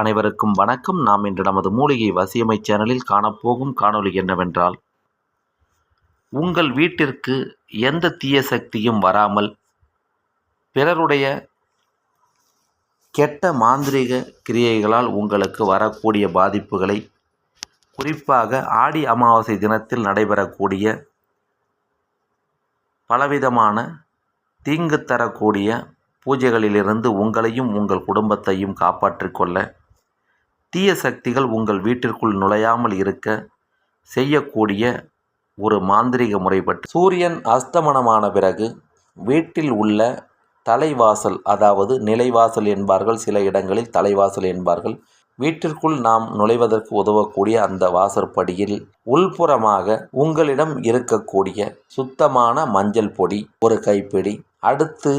அனைவருக்கும் வணக்கம். நாம் இன்று நமது மூலிகை வசியமை சேனலில் காணப்போகும் காணொளி என்னவென்றால் உங்கள் வீட்டிற்கு எந்த தீய சக்தியும் வராமல் பிறருடைய கெட்ட மாந்திரீக கிரியைகளால் உங்களுக்கு வரக்கூடிய பாதிப்புகளை குறிப்பாக ஆடி அமாவாசை தினத்தில் நடைபெறக்கூடிய பலவிதமான தீங்கு தரக்கூடிய பூஜைகளிலிருந்து உங்களையும் உங்கள் குடும்பத்தையும் காப்பாற்றிக்கொள்ள தீய சக்திகள் உங்கள் வீட்டிற்குள் நுழையாமல் இருக்க செய்யக்கூடிய ஒரு மாந்திரீக முறைப்பட்டு சூரியன் அஸ்தமனமான பிறகு வீட்டில் உள்ள தலைவாசல் அதாவது நிலைவாசல் என்பார்கள் சில இடங்களில் தலைவாசல் என்பார்கள் வீட்டிற்குள் நாம் நுழைவதற்கு உதவக்கூடிய அந்த வாசற்படியில் உள்புறமாக உங்களிடம் இருக்கக்கூடிய சுத்தமான மஞ்சள் பொடி ஒரு கைப்பிடி அடுத்து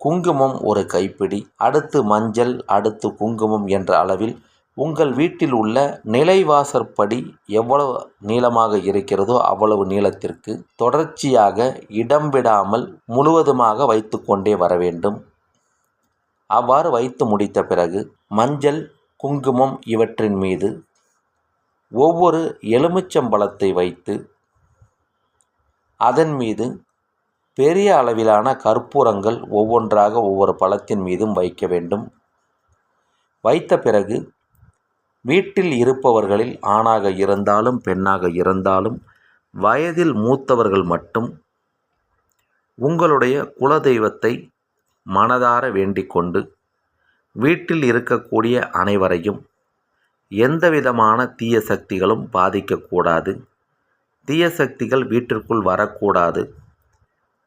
குங்குமம் ஒரு கைப்பிடி அடுத்து மஞ்சள் அடுத்து குங்குமம் என்ற அளவில் உங்கள் வீட்டில் உள்ள நிலைவாசற்படி எவ்வளவு நீளமாக இருக்கிறதோ அவ்வளவு நீளத்திற்கு தொடர்ச்சியாக இடம் விடாமல் முழுவதுமாக வைத்து கொண்டே வர வேண்டும். அவ்வாறு வைத்து முடித்த பிறகு மஞ்சள் குங்குமம் இவற்றின் மீது ஒவ்வொரு எலுமிச்சம்பழத்தை வைத்து அதன் மீது பெரிய அளவிலான கற்பூரங்கள் ஒவ்வொன்றாக ஒவ்வொரு பழத்தின் மீதும் வைக்க வேண்டும். வைத்த பிறகு வீட்டில் இருப்பவர்களில் ஆணாக இருந்தாலும் பெண்ணாக இருந்தாலும் வயதில் மூத்தவர்கள் மட்டும் உங்களுடைய குலதெய்வத்தை மனதார வேண்டிக்கொண்டு வீட்டில் இருக்கக்கூடிய அனைவரையும் எந்தவிதமான தீய சக்திகளும் பாதிக்கக்கூடாது தீய சக்திகள் வீட்டிற்குள் வரக்கூடாது.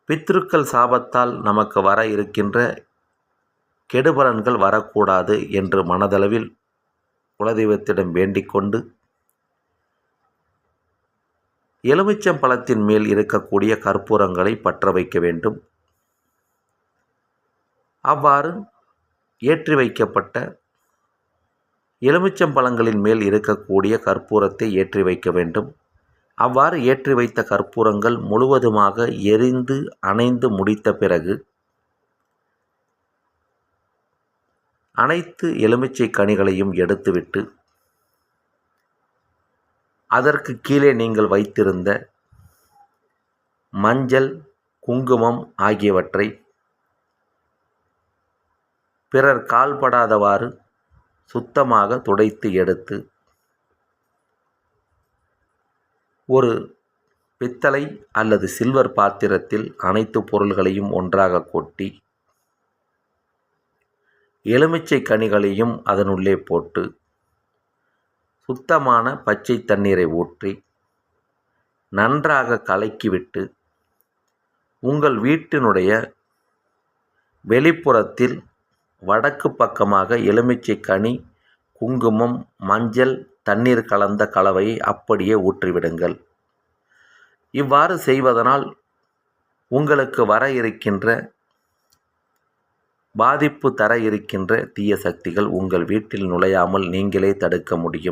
பித்ருக்கள் சாபத்தால் நமக்கு வர இருக்கின்ற கெடுபலன்கள் வரக்கூடாது என்று மனதளவில் குலதெய்வத்திடம் வேண்டிக் கொண்டு எலுமிச்சம் பழத்தின் மேல் இருக்கக்கூடிய கற்பூரங்களை பற்ற வைக்க வேண்டும். அவ்வாறு ஏற்றி வைக்கப்பட்ட எலுமிச்சம்பழங்களின் மேல் இருக்கக்கூடிய கற்பூரத்தை ஏற்றி வைக்க வேண்டும். அவ்வாறு ஏற்றி வைத்த கற்பூரங்கள் முழுவதுமாக எரிந்து அணைந்து முடித்த பிறகு அனைத்து எலுமிச்சை கனிகளையும் எடுத்துவிட்டு அதற்கு கீழே நீங்கள் வைத்திருந்த மஞ்சள் குங்குமம் ஆகியவற்றை பிறர் கால்படாதவாறு சுத்தமாக துடைத்து எடுத்து ஒரு பித்தளை அல்லது சில்வர் பாத்திரத்தில் அனைத்து பொருள்களையும் ஒன்றாக கொட்டி எலுமிச்சை கனிகளையும் அதனுள்ளே போட்டு சுத்தமான பச்சை தண்ணீரை ஊற்றி நன்றாக கலக்கிவிட்டு உங்கள் வீட்டினுடைய வெளிப்புறத்தில் வடக்கு பக்கமாக எலுமிச்சை கனி குங்குமம் மஞ்சள் தண்ணீர் கலந்த கலவையை அப்படியே ஊற்றிவிடுங்கள். இவ்வாறு செய்வதனால் உங்களுக்கு வர இருக்கின்ற பாதிப்பு தர இருக்கின்ற தீய சக்திகள் உங்கள் வீட்டில் நுழையாமல் நீங்களே தடுக்க முடியும்.